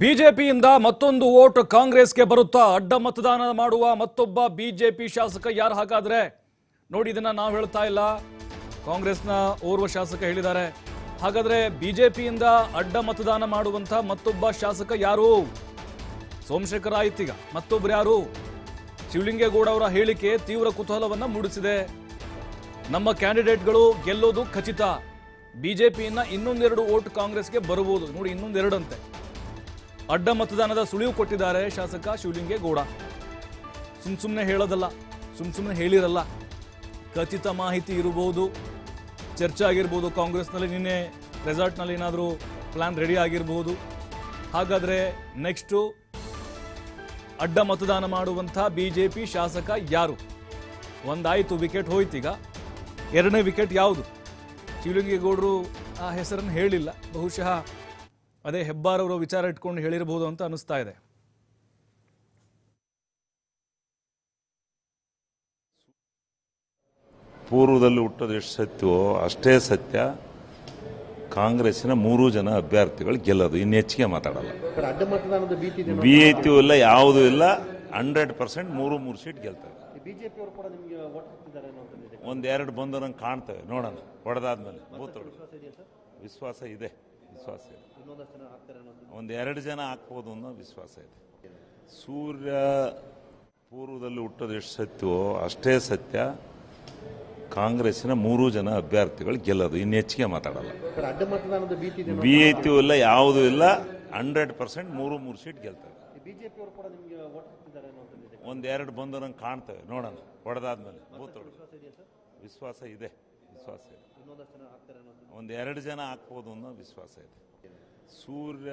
ಬಿಜೆಪಿಯಿಂದ ಮತ್ತೊಂದು ವೋಟ್ ಕಾಂಗ್ರೆಸ್ಗೆ ಬರುತ್ತಾ ಅಡ್ಡ ಮತದಾನ ಮಾಡುವ ಮತ್ತೊಬ್ಬ ಬಿಜೆಪಿ ಶಾಸಕ ಯಾರು ಹಾಗಾದ್ರೆ? ನೋಡಿ, ಇದನ್ನ ನಾವು ಹೇಳ್ತಾ ಇಲ್ಲ. ಕಾಂಗ್ರೆಸ್ನ ಓರ್ವ ಶಾಸಕ ಹೇಳಿದ್ದಾರೆ. ಹಾಗಾದ್ರೆ ಬಿಜೆಪಿಯಿಂದ ಅಡ್ಡ ಮತದಾನ ಮಾಡುವಂತ ಮತ್ತೊಬ್ಬ ಶಾಸಕ ಯಾರು? ಸೋಮಶೇಖರ ಆಯ್ತೀಗ, ಮತ್ತೊಬ್ರು ಯಾರು? ಶಿವಲಿಂಗೇಗೌಡ ಅವರ ಹೇಳಿಕೆ ತೀವ್ರ ಕುತೂಹಲವನ್ನ ಮೂಡಿಸಿದೆ. ನಮ್ಮ ಕ್ಯಾಂಡಿಡೇಟ್ಗಳು ಗೆಲ್ಲೋದು ಖಚಿತ. ಬಿಜೆಪಿಯಿಂದ ಇನ್ನೊಂದೆರಡು ವೋಟ್ ಕಾಂಗ್ರೆಸ್ಗೆ ಬರಬಹುದು. ನೋಡಿ, ಇನ್ನೊಂದೆರಡಂತೆ. ಅಡ್ಡ ಮತದಾನದ ಸುಳಿವು ಕೊಟ್ಟಿದ್ದಾರೆ ಶಾಸಕ ಶಿವಲಿಂಗೇಗೌಡ. ಸುಮ್ ಸುಮ್ಮನೆ ಹೇಳೋದಲ್ಲ, ಸುಮ್ ಸುಮ್ಮನೆ ಹೇಳಿರಲ್ಲ. ಖಚಿತ ಮಾಹಿತಿ ಇರಬಹುದು, ಚರ್ಚೆ ಆಗಿರ್ಬೋದು, ಕಾಂಗ್ರೆಸ್ನಲ್ಲಿ ನಿನ್ನೆ ರೆಸಾರ್ಟ್ನಲ್ಲಿ ಏನಾದರೂ ಪ್ಲಾನ್ ರೆಡಿ ಆಗಿರಬಹುದು ಹಾಗಾದರೆ ನೆಕ್ಸ್ಟು ಅಡ್ಡ ಮತದಾನ ಮಾಡುವಂಥ ಬಿ ಜೆ ಪಿ ಶಾಸಕ ಯಾರು? ಒಂದಾಯಿತು, ವಿಕೆಟ್ ಹೋಯ್ತೀಗ. ಎರಡನೇ ವಿಕೆಟ್ ಯಾವುದು? ಶಿವಲಿಂಗೇಗೌಡರು ಆ ಹೆಸರನ್ನು ಹೇಳಿಲ್ಲ, ಬಹುಶಃ ಅದೇ ಹೆಬ್ಬಾರವರು ವಿಚಾರ ಇಟ್ಕೊಂಡು ಹೇಳಿರಬಹುದು ಅಂತ ಅನಿಸ್ತಾ ಇದೆ. ಪೂರ್ವದಲ್ಲಿ ಹುಟ್ಟೋದು ಎಷ್ಟು ಸತ್ಯವೋ ಅಷ್ಟೇ ಸತ್ಯ. ಕಾಂಗ್ರೆಸ್ಸಿನ ಮೂರು ಜನ ಅಭ್ಯರ್ಥಿಗಳು ಗೆಲ್ಲೋದು. ಇನ್ನು ಹೆಚ್ಚಿಗೆ ಮಾತಾಡಲ್ಲ. ಸರ್ ಅಡ್ಡ ಮತದಾನದ ಭೀತಿ ಬಿ ಐತಿ ಇಲ್ಲ, ಯಾವುದೂ ಇಲ್ಲ. ಹಂಡ್ರೆಡ್ ಪರ್ಸೆಂಟ್ ಮೂರು ಮೂರು ಸೀಟ್ ಗೆಲ್ತಾರೆ ಒಂದೆರಡು ಬಂದು ನಂಗೆ ಕಾಣ್ತವೆ. ನೋಡೋಣ. ಹೊಡೆದಾದ್ಮೇಲೆ. ವಿಶ್ವಾಸ ಇದೆ. ವಿಶ್ವಾಸ ಇದೆ. ಒಂದು ಎರಡು ಜನ ಹಾಕ್ಬೋದು ಅನ್ನೋ ವಿಶ್ವಾಸ ಇದೆ. ಸೂರ್ಯ ಪೂರ್ವದಲ್ಲಿ ಹುಟ್ಟೋದು ಎಷ್ಟು ಸತ್ಯವೋ ಅಷ್ಟೇ ಸತ್ಯ. ಕಾಂಗ್ರೆಸ್ಸಿನ ಮೂರು ಜನ ಅಭ್ಯರ್ಥಿಗಳು ಗೆಲ್ಲೋದು. ಇನ್ನು ಹೆಚ್ಚಿಗೆ ಮಾತಾಡಲ್ಲ. ಬಿ ಅಡ್ಡ ಮತದಾನದ ಭೀತಿ ಇದೆ ಬಿ ಐತಿ ಇಲ್ಲ ಯಾವುದೂ ಇಲ್ಲ. ಹಂಡ್ರೆಡ್ ಪರ್ಸೆಂಟ್ ಮೂರು ಮೂರು ಸೀಟ್ ಗೆಲ್ತಾರೆ ಒಂದೆರಡು ಬಂದು ನಂಗೆ ಕಾಣ್ತವೆ. ನೋಡೋಣ. ಹೊಡೆದಾದ್ಮೇಲೆ ವಿಶ್ವಾಸ ಇದೆ. ವಿಶ್ವಾಸ ಇದೆ. ಒಂದು ಎರಡು ಒಂದೆರಡು ಜನ ಹಾಕ್ಬೋದು ಅನ್ನೋ ವಿಶ್ವಾಸ ಇದೆ. ಸೂರ್ಯ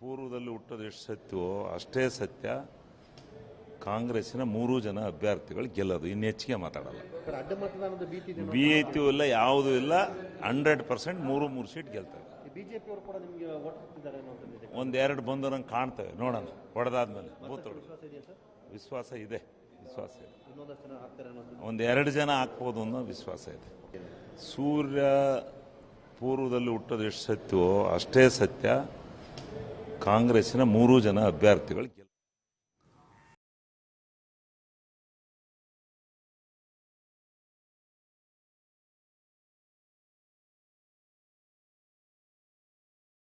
ಪೂರ್ವದಲ್ಲಿ ಹುಟ್ಟೋದು ಎಷ್ಟು ಸತ್ಯವೋ ಅಷ್ಟೇ ಸತ್ಯ. ಕಾಂಗ್ರೆಸ್ಸಿನ ಮೂರು ಜನ ಅಭ್ಯರ್ಥಿಗಳು ಗೆಲ್ಲೋದು. ಇನ್ನು ಹೆಚ್ಚಿಗೆ ಮಾತಾಡಲ್ಲ. ಸರ್ ಅಡ್ಡ ಮತದಾನದ ಭೀತಿ ಬಿ ಐತಿ ಇಲ್ಲ ಯಾವುದೂ ಇಲ್ಲ. ಹಂಡ್ರೆಡ್ ಪರ್ಸೆಂಟ್ ಮೂರು ಮೂರು ಸೀಟ್ ಗೆಲ್ತಾರೆ ಒಂದೆರಡು ಬಂದು ನಂಗೆ ಕಾಣ್ತವೆ. ನೋಡೋಣ. ಹೊಡೆದಾದ್ಮೇಲೆ ವಿಶ್ವಾಸ ಇದೆ. ವಿಶ್ವಾಸ ಇದೆ. ಒಂದು ಎರಡು ಒಂದೆರಡು ಜನ ಹಾಕ್ಬೋದು ಅನ್ನೋ ವಿಶ್ವಾಸ ಇದೆ. ಸೂರ್ಯ ಪೂರ್ವದಲ್ಲಿ ಹುಟ್ಟೋದು ಎಷ್ಟು ಸತ್ಯವೋ ಅಷ್ಟೇ ಸತ್ಯ. ಕಾಂಗ್ರೆಸ್ಸಿನ ಮೂರು ಜನ ಅಭ್ಯರ್ಥಿಗಳು.